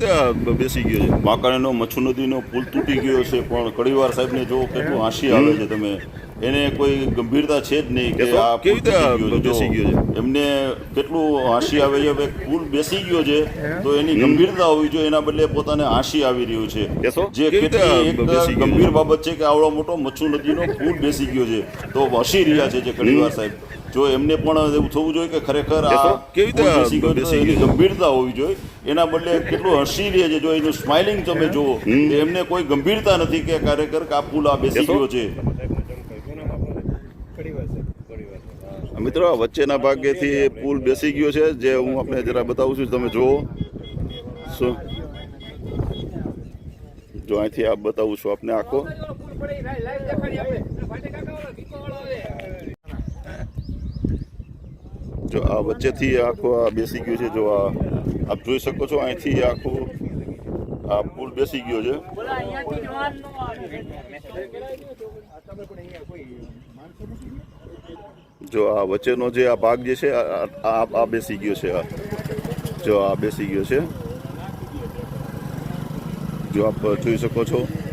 રીતે બેસી ગયો છે? વાંકાણીનો મચ્છુ નદીનો પુલ તૂટી ગયો છે પણ કડીવાર સાહેબને જો કેટલું હાંસી આવે છે તમે એને કોઈ ગંભીરતા છે જ નહીં કે આ કેવી રીતે બેસી ગયો છે? એમને કેટલું હાંસી આવે છે? પુલ બેસી ગયો છે તો એની ગંભીરતા હોવી જોઈએ એના બદલે પોતાને હાંસી આવી રહ્યું છે. જે કેટલી એક ગંભીર બાબત છે કે આવડો મોટો મચ્છુ નદીનો પુલ બેસી ગયો છે તો હસી રહ્યા છે જે કડીવાર સાહેબ. જો એમને પણ એવું થવું જોઈએ કે ખરેખર આ કેવી રીતે ગંભીરતા હોવી જોઈએ. એના બદલે કેટલું હસી રહે છે જો એનું સ્માઇલિંગ તમે જુઓ એમને કોઈ ગંભીરતા નથી કે કાર્યકર કે આ પુલ આ બેસી ગયો છે. મિત્રો આ વચ્ચેના ભાગેથી પુલ બેસી ગયો છે જે હું આપણે જરા બતાવું છું તમે જુઓ. શું? જો અહીંથી આ બતાવું છું આપને આખો. જો આ વચ્ચેથી આખો આ બેસી ગયો છે, જો આ આપ જોઈ શકો છો, અહીંથી આખું આ પુલ બેસી ગયો છે. જો આ વચ્ચેનો જે આ ભાગ જે છે, આ બેસી ગયો છે, આ. જો આ બેસી ગયો છે. જો આપ જોઈ શકો છો જો અત્યારે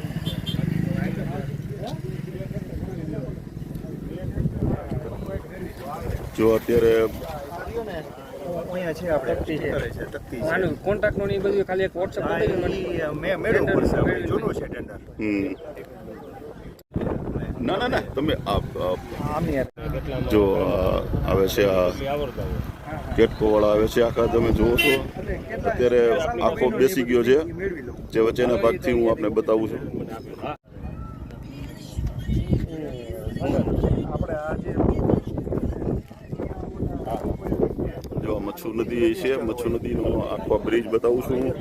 અહીંયા છે આપણે તકતી છે તકતી છે આનું કોન્ટ્રાક્ટનું ને એ બધું ખાલી એક વોટ્સઅપ હા, કરી મને ઈ મેં મેળવવું પડશે આપણે જૂનું અત્યારે ના ના ના તમે આપ આપ જો આવે છે આ કેટકો વાળા આવે છે આખા તમે જુઓ છો. અત્યારે આખો બેસી ગયો છે. જે વચ્ચેના ભાગથી હું આપને બતાવું છું આપણે આ જે જો આ મચ્છુ નદી છે મચ્છુ નદીનો આખો બ્રિજ બતાવું છું. હું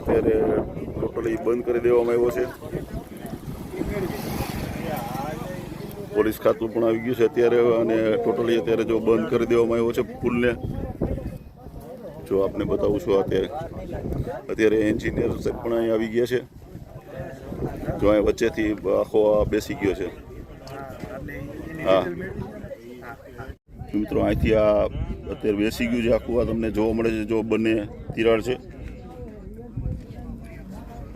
અત્યારે ટોટલી બંધ કરી દેવામાં આવ્યો છે. પોલીસ ખાતું પણ આવી ગયું છે અત્યારે અને ટોટલી અત્યારે જો બંધ કરી દેવામાં આવ્યો છે પુલને. જો આપને બતાવું છું અત્યારે. અત્યારે એન્જિનિયર પણ અહીં આવી ગયા છે. જો અહીં વચ્ચેથી આખો બેસી ગયો છે. હા. મિત્રો, અહીંથી આ અત્યારે બેસી ગયું છે, આખું આ તમને જોવા મળે છે, જો બંને તિરાડ છે.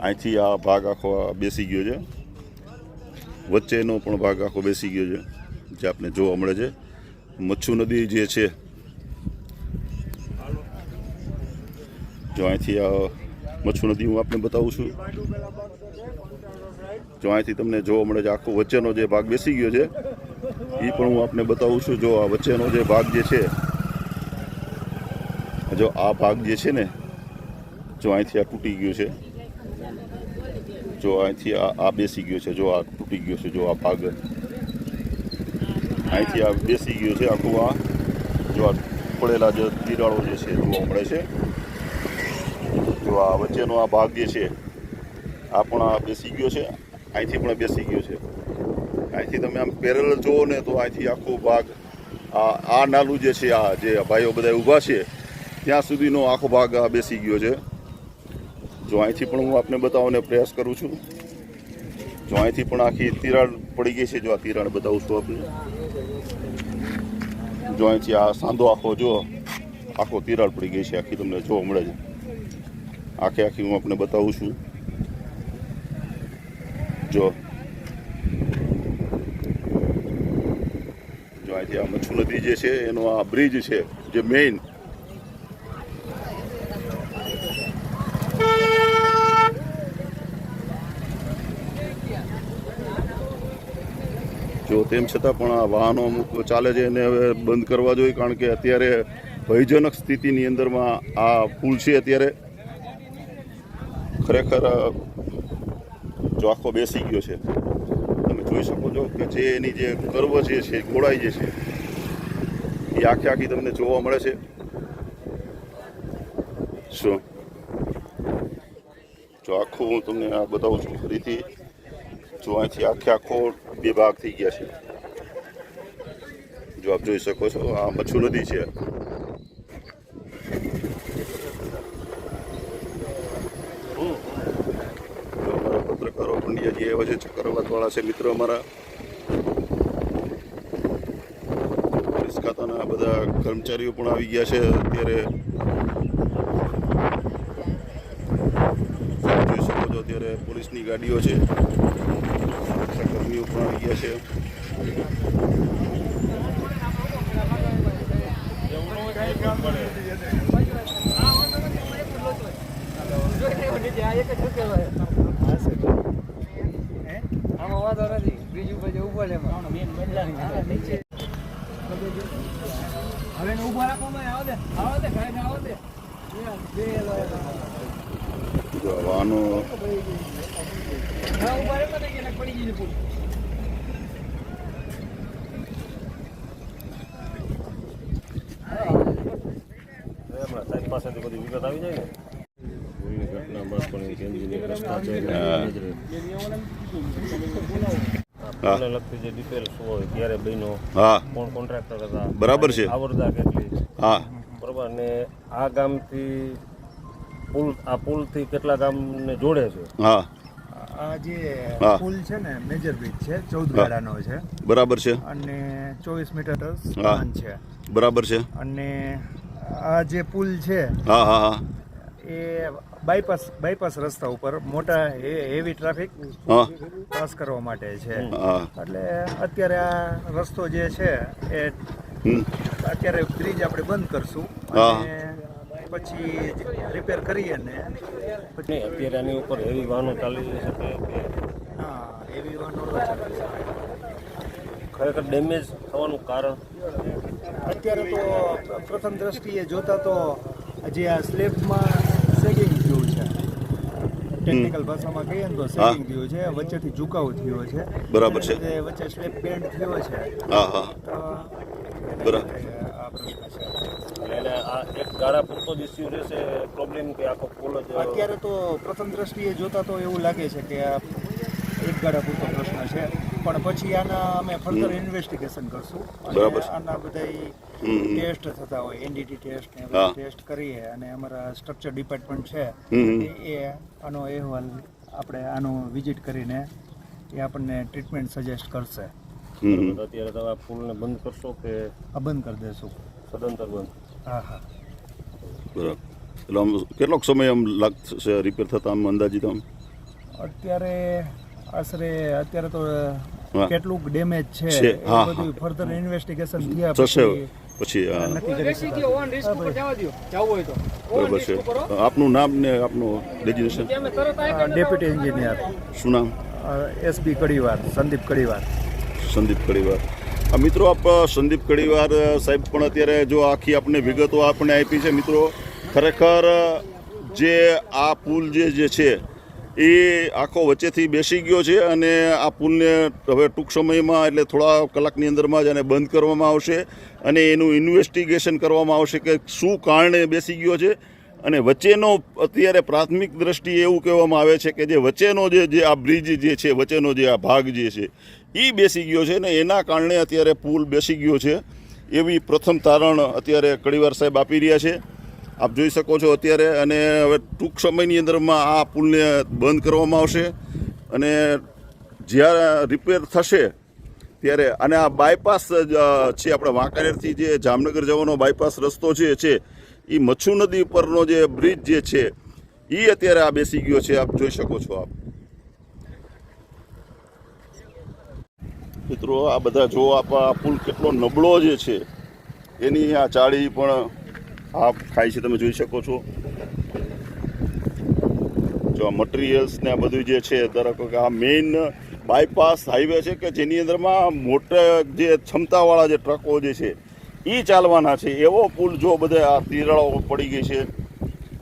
અહીંથી આ ભાગ આખો બેસી ગયો છે. વચ્ચેનો પણ ભાગ આખો બેસી ગયો છે, જે આપને જોવા મળે છે. મચ્છુ નદી જે છે, જો અહીંથી આ મચ્છુ નદી હું આપને બતાવું છું. જો અહીંથી તમને જોવા મળે છે, આખો વચ્ચેનો જે ભાગ બેસી ગયો છે એ પણ હું આપને બતાવું છું. જો આ વચ્ચેનો જે ભાગ જે છે જો આ ભાગ જે છે ને, જો અહીંથી આ તૂટી ગયો છે. જો અહીંથી આ આ બેસી ગયો છે, જો આ તૂટી ગયો છે, જો આ ભાગ. અહીંથી આ બેસી ગયો છે, આખું આ. જો આ પડેલા જે તિરાડો જે છે જોવા મળે છે. જો આ વચ્ચેનો આ ભાગ જે છે, આ પણ આ બેસી ગયો છે, અહીંથી પણ બેસી ગયો છે. અહીંથી તમે આમ પેરેલ જુઓ ને, તો અહીંથી આખો ભાગ, આ આ નાલું જે છે, આ જે ભાઈઓ બધા ઊભા છે ત્યાં સુધીનો આખો ભાગ બેસી ગયો છે. જો અહીંથી પણ હું આપને બતાવવાનો પ્રયાસ કરું છું. જો અહીંથી પણ આખી તિરાડ પડી ગઈ છે, જો આ તિરાડ બતાવું છું આપને. જો અહીંથી આ સાંધો આખો, જો આખો તિરાડ પડી ગઈ છે, આખી તમને જોવા મળે છે. આખે આખી હું આપને બતાવું છું. જો. જો અહીંથી આ મચ્છુ નદી જે છે, એનો આ બ્રિજ છે, જે મેઇન તેમ છતાં પણ આ વાહનો અમુક ચાલે છે એને હવે બંધ કરવા જોઈએ, કારણ કે અત્યારે ભયજનક સ્થિતિની અંદરમાં આ પુલ છે અત્યારે. ખરેખર જો આખો બેસી ગયો છે. તમે જોઈ શકો છો કે જે એની જે કર્વ જે છે ગોળાઈ જે છે, એ આખે આખી તમને જોવા મળે છે. શું? જો આખું હું તમને આ બતાવું છું, ફરીથી જો અહીંથી આખે આખો બે ભાગ થઈ ગયા છે. જો આપ જોઈ શકો છો, આ મચ્છુ નદી છે. પત્રકારો પંડ્યાજી એવા છે ચક્કરવાતવાળા છે મિત્રો અમારા. પોલીસ ખાતાના બધા કર્મચારીઓ પણ આવી ગયા છે અત્યારે. અત્યારે પોલીસની ગાડીઓ છે. કર્મીઓ પણ આવી ગયા છે. બીજું પછી લે એમાં. હવે ઊભા રાખવામાં આવો આવો દે. ઘરે આવો દે બે. જો વાહનો પાસેથી બધી વિગત આવી જાય ને ઘટનામાં પણ રસ્તા છે. લગતી જે ડિટેલ્સ હોય ક્યારે બન્યો હા. કોણ કોન્ટ્રાક્ટર હતા બરાબર છે. આવરદા કેટલી. હા. બરાબર. આ ગામથી પુલ આ પુલથી કેટલા ગામને જોડે છે? હા. આ જે પુલ છે ને મેજર બ્રિજ છે ચૌદ. ગાડાનો છે બરાબર છે. અને ચોવીસ મીટર. સ્પાન છે. બરાબર છે. અને આ જે પુલ છે હા હા હા. એ બાયપાસ બાયપાસ રસ્તા ઉપર મોટા હેવી ટ્રાફિક પાસ કરવા માટે છે. એટલે અત્યારે આ રસ્તો જે છે એ અત્યારે બ્રિજ આપણે બંધ કરશું. અને પછી રિપેર કરીએ ને. પછી નહીં અત્યારે આની ઉપર હેવી વાહનો ચાલી શકે કે હા એવી વાહનો ખરેખર ડેમેજ થવાનું કારણ? અત્યારે તો પ્રથમ દ્રષ્ટિએ જોતા તો જે આ સ્લેબમાં સેગિંગ થયું છે. ટેકનિકલ ભાષામાં કહીએ ને તો સેગિંગ થયું છે વચ્ચેથી ઝુકાવ થયો છે. બરાબર છે. વચ્ચે સ્લેબ બેન્ડ થયો છે. હા હા. બરાબર. આ પ્રશ્ન છે એટલે એને આ એક ગાળા પૂરતો જ ઇસ્યુ રહેશે પ્રોબ્લેમ કે આખો પુલ જ અત્યારે તો પ્રથમ દ્રષ્ટિએ જોતા તો એવું લાગે છે કે આ એક ગાળા પૂરતો પ્રશ્ન છે. પણ પછી આના અમે ફર્ધર ઇન્વેસ્ટિગેશન કરશું. બરાબર આના બધા ટેસ્ટ થતા હોય એનડીટી ટેસ્ટ ને ટેસ્ટ કરીએ અને અમારા સ્ટ્રક્ચર ડિપાર્ટમેન્ટ છે. એ- આનો અહેવાલ આપણે આનો વિઝિટ કરીને એ આપણને ટ્રીટમેન્ટ સજેસ્ટ કરશે. તો અત્યારે તમે આ પુલને બંધ કરશો કે આ બંધ કરી દેશું. સદંતર બંધ? બરાબર. એટલે આમ કેટલોક સમય આમ લાગશે રિપેર થતા આમ અંદાજિત આમ? અત્યારે આશરે અત્યારે તો. કેટલું ડેમેજ છે. હા, બધું ફર્ધર ઇન્વેસ્ટિગેશન થયા થશે પછી પછી કરી બેસી ગયો ઓન રિસ્ક ઉપર જવા દ્યો. જવું હોય તો. ઓન બરાબર છે. આપનું નામ ને આપનું ડેજિનેશન ડેપ્યુટી એન્જિનિયર શું નામ? S B Kadivar Sandeep Kadivar. Sandeep Kadivar. મિત્રો, આપ સંદીપ કડીવાર સાહેબ પણ અત્યારે જો આખી આપણે વિગતો આપણે આપી છે, મિત્રો. ખરેખર જે આ પુલ જે જે છે, એ આખો વચ્ચેથી બેસી ગયો છે અને આ પુલને હવે ટૂંક સમયમાં એટલે થોડા કલાકની અંદરમાં જ એને બંધ કરવામાં આવશે અને એનું ઇન્વેસ્ટિગેશન કરવામાં આવશે કે શું કારણે બેસી ગયો છે. અને વચ્ચેનો અત્યારે પ્રાથમિક દ્રષ્ટિએ એવું કહેવામાં આવે છે કે જે વચ્ચેનો જે જે આ બ્રિજ જે છે, વચ્ચેનો જે આ ભાગ જે છે એ બેસી ગયો છે ને એના કારણે અત્યારે પુલ બેસી ગયો છે. એવી પ્રથમ તારણ અત્યારે કડીવાર સાહેબ આપી રહ્યા છે. આપ જોઈ શકો છો અત્યારે અને હવે ટૂંક સમયની અંદરમાં આ પુલને બંધ કરવામાં આવશે અને જ્યારે રિપેર થશે ત્યારે અને આ બાયપાસ છે આપણે વાંકાનેરથી જે જામનગર જવાનો બાયપાસ રસ્તો જે છે એ મચ્છુ નદી પરનો જે બ્રિજ જે છે એ અત્યારે આ બેસી ગયો છે. આપ જોઈ શકો છો આપ. મિત્રો, આ બધા જો આ પુલ કેટલો નબળો જે છે, એની આ ચાળી પણ આ ખાય છે, તમે જોઈ શકો છો. જો આ મટીરિયલ્સ ને આ બધું જે છે, ધારો કે આ મેઇન બાયપાસ હાઈવે છે કે જેની અંદરમાં મોટા જે ક્ષમતાવાળા જે ટ્રકો જે છે એ ચાલવાના છે. એવો પુલ જો બધે આ તિરાળો પડી ગઈ છે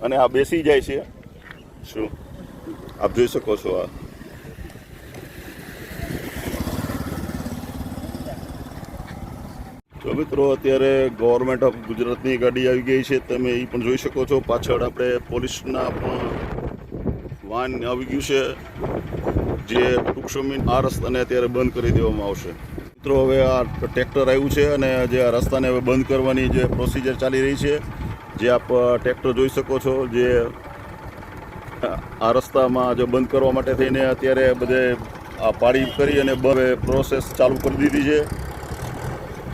અને આ બેસી જાય છે. શું? આપ જોઈ શકો છો આ. તો મિત્રો, અત્યારે ગવર્મેન્ટ ઓફ ગુજરાતની ગાડી આવી ગઈ છે. તમે એ પણ જોઈ શકો છો. પાછળ આપણે પોલીસના પણ વાન આવી ગયું છે, જે ટૂંક સમય આ રસ્તાને અત્યારે બંધ કરી દેવામાં આવશે. મિત્રો, હવે આ ટ્રેક્ટર આવ્યું છે અને જે આ રસ્તાને હવે બંધ કરવાની જે પ્રોસિજર ચાલી રહી છે, જે આપ ટ્રેક્ટર જોઈ શકો છો, જે આ રસ્તામાં જે બંધ કરવા માટે થઈને અત્યારે બધે આ પાડી કરી અને હવે પ્રોસેસ ચાલુ કરી દીધી છે.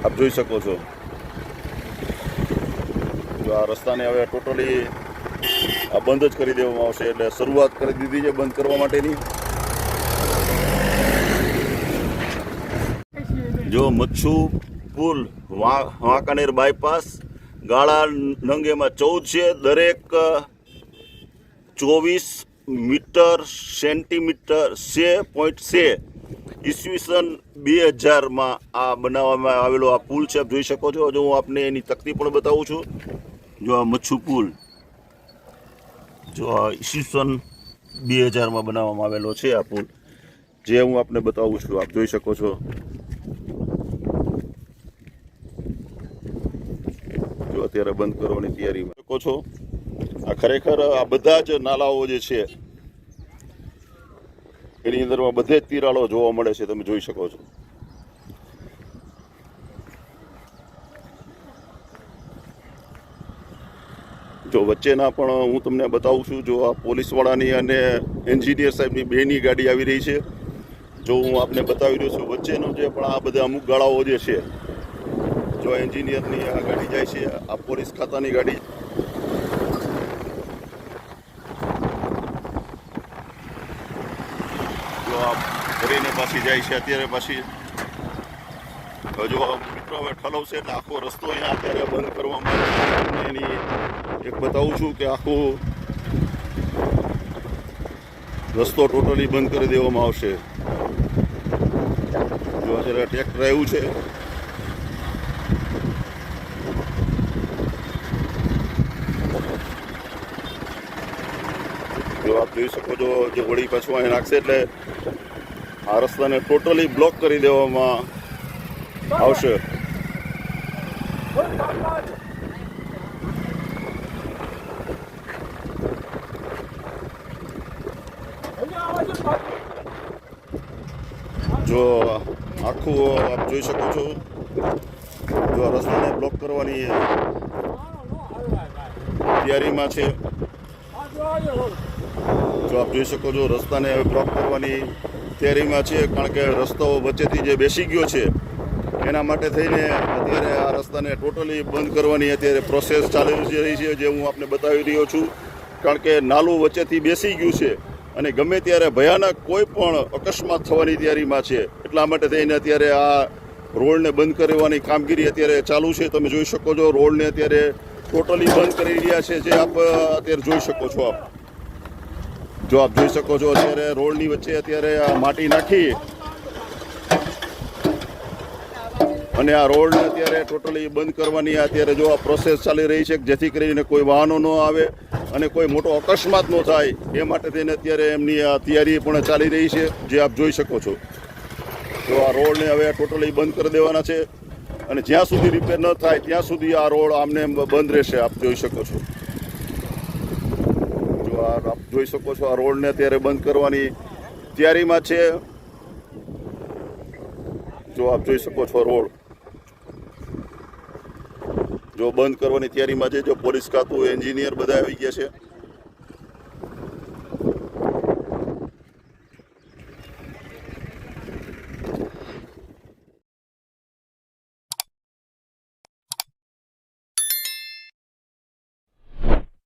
આપ જોઈ શકો છો. જો આ રસ્તાને હવે ટોટલી આ બંધ જ કરી દેવામાં આવશે. એટલે શરૂઆત કરી દીધી છે બંધ કરવા માટેની. જો મચ્છુ પુલ વાંકાનેર બાયપાસ, ગાળા નંગ એમાં ચૌદ છે. દરેક ચોવીસ મીટર સેન્ટીમીટર છે, પોઈન્ટ છે. ઈસવીસન બે હજારમાં આ બનાવવામાં આવેલો આ પુલ છે, આપ જોઈ શકો છો. જો હું આપને એની તકતી પણ બતાવું છું. જો આ મચ્છુ પુલ, જો આ ઈસવીસન બે હજારમાં બનાવવામાં આવેલો છે આ પુલ, જે હું આપને બતાવું છું. આપ જોઈ શકો છો. જો અત્યારે બંધ કરવાની તૈયારીમાં. શકો છો. આ ખરેખર આ બધા જ નાલાઓ જે છે એની અંદરમાં બધે જ તિરાડો જોવા મળે છે, તમે જોઈ શકો છો. જો વચ્ચેના પણ હું તમને બતાવું છું, જો આ પોલીસવાળાની અને એન્જિનિયર સાહેબની બેની ગાડી આવી રહી છે. જો હું આપને બતાવી રહ્યો છું, વચ્ચેનો જે પણ આ બધા અમુક ગાળાઓ જે છે, જો એન્જિનિયરની આ ગાડી જાય છે, આ પોલીસ ખાતાની ગાડી જો આ ફરીને પાછી જાય છે, અત્યારે પાછી હજુ મિત્રો હવે ઠલવશે એટલે આખો રસ્તો અહીંયા અત્યારે બંધ કરવામાં આવ્યો છે. એની એક બતાવું છું કે આખો રસ્તો ટોટલી બંધ કરી દેવામાં આવશે જો અત્યારે ટ્રેક્ટર આવ્યું છે જો આપ જોઈ શકો છો, જે વળી પાછું અહીં નાખશે એટલે આ રસ્તાને ટોટલી બ્લોક કરી દેવામાં આવશે. જો આખું આપ જોઈ શકો છો, જો આ રસ્તાને બ્લોક કરવાની તૈયારીમાં છે. જો આપ જોઈ શકો છો, રસ્તાને હવે બ્લોક કરવાની તૈયારીમાં છે કારણ કે રસ્તાઓ વચ્ચેથી જે બેસી ગયો છે, એના માટે થઈને અત્યારે આ રસ્તાને ટોટલી બંધ કરવાની અત્યારે પ્રોસેસ ચાલી રહી છે, જે હું આપને બતાવી રહ્યો છું. કારણ કે નાલું વચ્ચેથી બેસી ગયું છે, અને ગમે ત્યારે ભયાનક કોઈ પણ અકસ્માત થવાની તૈયારીમાં છે, એટલા માટે થઈને અત્યારે આ રોડને બંધ કરવાની કામગીરી અત્યારે ચાલુ છે. તમે જોઈ શકો છો, રોડને અત્યારે ટોટલી બંધ કરી રહ્યા છે, જે આપ અત્યારે જોઈ શકો છો આપ. જો આપ જોઈ શકો છો, અત્યારે રોડની વચ્ચે અત્યારે આ માટી નાખી. અને આ રોડને અત્યારે ટોટલી બંધ કરવાની અત્યારે જો આ પ્રોસેસ ચાલી રહી છે, જેથી કરીને કોઈ વાહનો ન આવે અને કોઈ મોટો અકસ્માત ન થાય, એ માટે થઈને અત્યારે એમની આ તૈયારી પણ ચાલી રહી છે, જે આપ જોઈ શકો છો. તો આ રોડને હવે ટોટલી બંધ કરી દેવાના છે અને જ્યાં સુધી રિપેર ન થાય, ત્યાં સુધી આ રોડ આમને બંધ રહેશે, આપ જોઈ શકો છો. આપ જોઈ શકો છો આ રોડને અત્યારે બંધ કરવાની તૈયારીમાં છે. જો આપ જોઈ શકો છો રોડ. જો બંધ કરવાની તૈયારીમાં છે, જો પોલીસ ખાતું એન્જિનિયર બધા આવી ગયા છે.